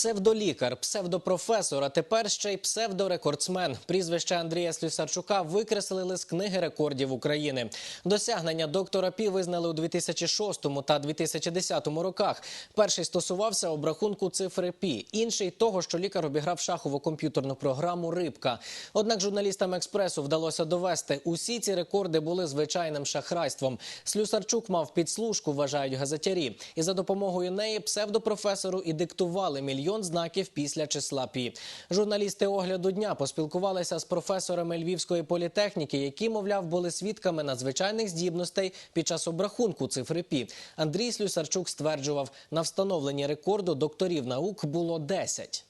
Псевдолікар, псевдопрофесор, а тепер ще й псевдорекордсмен. Прізвище Андрія Слюсарчука викреслили з книги рекордів України. Досягнення доктора Пі визнали у 2006 та 2010 роках. Перший стосувався обрахунку цифри Пі, інший того, що лікар обіграв шахову комп'ютерну програму Рибка. Однак журналістам експресу вдалося довести, усі ці рекорди були звичайним шахрайством. Слюсарчук мав підслужку, вважають газетярі, і за допомогою неї псевдопрофесору і диктували мільйон знаків після числа пі. Журналісти огляду дня поспілкувалися з професорами Львівської політехніки, які, мовляв, були свідками надзвичайних здібностей під час обрахунку цифри пі. Андрій Слюсарчук стверджував, на встановленні рекорду докторів наук було 10.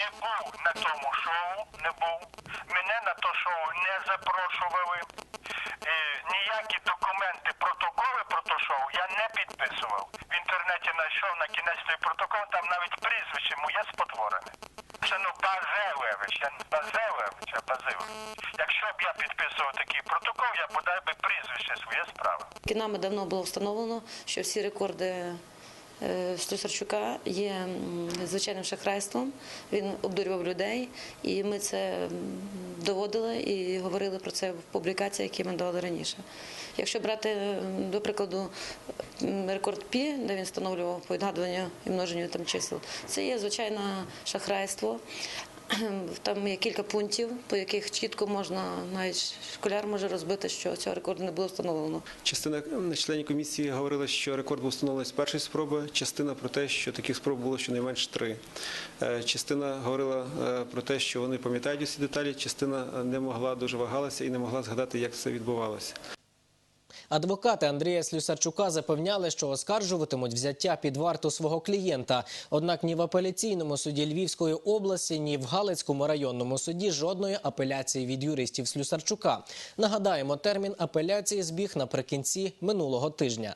не був на тому шоу, не був. Мене на то шоу не запрошували. Е, ніякі документи, протоколи про то шоу я не підписував. В інтернеті знайшов на кінець той протокол, там навіть прізвище моє спотворене. Це ну Базилевич, я не Базилевич, а Базилевич. Якщо б я підписував такий протокол, я бодай би прізвище своє справи. Кінами давно було встановлено, що всі рекорди Слюсарчука є звичайним шахрайством. Він обдурював людей, і ми це доводили і говорили про це в публікаціях, які ми давали раніше. Якщо брати, до прикладу, рекорд Пі, де він встановлював по відгадуванню і множенню там чисел, це є звичайне шахрайство. Там є кілька пунктів, по яких чітко можна, навіть школяр може розбити, що цього рекорду не було встановлено. Частина членів комісії говорила, що рекорд був встановлений з першої спроби. Частина про те, що таких спроб було щонайменш три. Е, Частина говорила е, про те, що вони пам'ятають усі деталі. Частина е, не могла дуже вагалася і не могла згадати, як це відбувалося. Адвокати Андрія Слюсарчука запевняли, що оскаржуватимуть взяття під варту свого клієнта. Однак ні в апеляційному суді Львівської області, ні в Галицькому районному суді жодної апеляції від юристів Слюсарчука. Нагадаємо, термін апеляції збіг наприкінці минулого тижня.